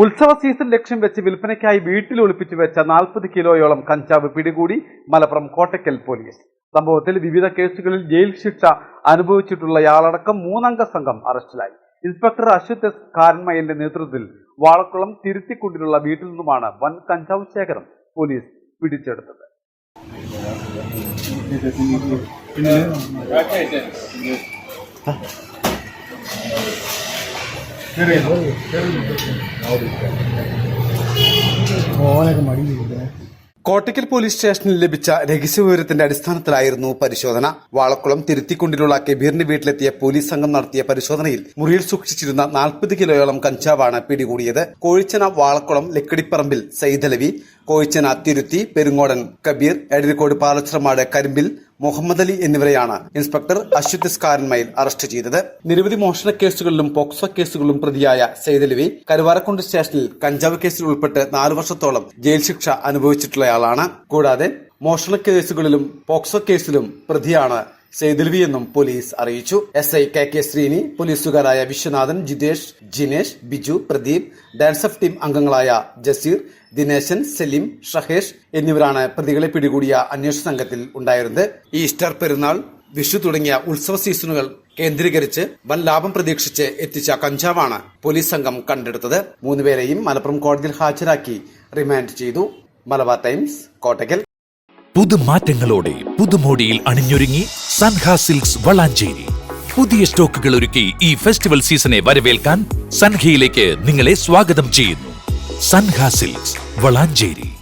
ഉത്സവ സീസൺ ലക്ഷ്യം വെച്ച് വിൽപ്പനയ്ക്കായി വീട്ടിൽ ഒളിപ്പിച്ചു വെച്ച നാൽപ്പത് കിലോയോളം കഞ്ചാവ് പിടികൂടി മലപ്പുറം കോട്ടയ്ക്കൽ പോലീസ്. സംഭവത്തിൽ വിവിധ കേസുകളിൽ ജയിൽ ശിക്ഷ അനുഭവിച്ചിട്ടുള്ളയാളടക്കം മൂന്നംഗ സംഘം അറസ്റ്റിലായി. ഇൻസ്പെക്ടർ അശ്വത് എസ് കാരന്മയന്റെ നേതൃത്വത്തിൽ വാളക്കുളം തിരുത്തിക്കുണ്ടിലുള്ള വീട്ടിൽ നിന്നുമാണ് വൻ കഞ്ചാവ് ശേഖരം പോലീസ് പിടിച്ചെടുത്തത്. കോട്ടയ്ക്കൽ പോലീസ് സ്റ്റേഷനിൽ ലഭിച്ച രഹസ്യവിവരത്തിന്റെ അടിസ്ഥാനത്തിലായിരുന്നു പരിശോധന. വാളക്കുളം തിരുത്തിക്കുണ്ടിലുള്ള കബീറിന്റെ വീട്ടിലെത്തിയ പോലീസ് സംഘം നടത്തിയ പരിശോധനയിൽ മുറിയിൽ സൂക്ഷിച്ചിരുന്ന നാൽപ്പത് കിലോയോളം കഞ്ചാവാണ് പിടികൂടിയത്. കോഴിച്ചന വാളക്കുളം ലക്കിടിപ്പറമ്പിൽ സൈതലവി കോഴിച്ചന തിരുത്തി പെരുങ്ങോടൻ കബീർ എടരിക്കോട് പാലച്ചിറമാട് കരിമ്പിൽ മുഹമ്മദ് അലി എന്നിവരെയാണ് ഇൻസ്പെക്ടർ അശ്വത് സ്കാരന്മയിൽ അറസ്റ്റ് ചെയ്തത്. നിരവധി മോഷണ കേസുകളിലും പോക്സോ കേസുകളിലും പ്രതിയായ സൈദലവി കരുവാരക്കുണ്ട് സ്റ്റേഷനിൽ കഞ്ചാവ് കേസിൽ ഉൾപ്പെട്ട് നാലു വർഷത്തോളം ജയിൽ ശിക്ഷ അനുഭവിച്ചിട്ടുള്ളയാളാണ്. കൂടാതെ മോഷണ കേസുകളിലും പോക്സോ കേസിലും പ്രതിയാണ് സെയ്ദൽവി എന്നും പോലീസ് അറിയിച്ചു. S I K K Sreeni പോലീസുകാരായ Viswanathan Jithesh Jinesh Biju Pradeep DANSAF team അംഗങ്ങളായ ജസീർ ദിനേശൻ സലീം ഷഹേഷ് എന്നിവരാണ് പ്രതികളെ പിടികൂടിയ അന്വേഷണ സംഘത്തിൽ ഉണ്ടായിരുന്നത്. ഈസ്റ്റർ പെരുന്നാൾ വിഷു തുടങ്ങിയ ഉത്സവ സീസണുകൾ കേന്ദ്രീകരിച്ച് വൻ ലാഭം പ്രതീക്ഷിച്ച് എത്തിച്ച കഞ്ചാവാണ് പോലീസ് സംഘം കണ്ടെടുത്തത്. മൂന്നുപേരെയും മലപ്പുറം കോടതിയിൽ ഹാജരാക്കി റിമാൻഡ് ചെയ്തു. മലബാർ ടൈംസ് കോട്ടയ്ക്കൽ. പുതുമാറ്റങ്ങളോടെ പുതുമോടിയിൽ അണിഞ്ഞൊരുങ്ങി സൻഹ സിൽക്സ് വളാഞ്ചേരി. പുതിയ സ്റ്റോക്കുകൾ ഒരുക്കി ഈ ഫെസ്റ്റിവൽ സീസണെ വരവേൽക്കാൻ സൻഹയിലേക്ക് നിങ്ങളെ സ്വാഗതം ചെയ്യുന്നു. സൻഹ സിൽക്സ് വളാഞ്ചേരി.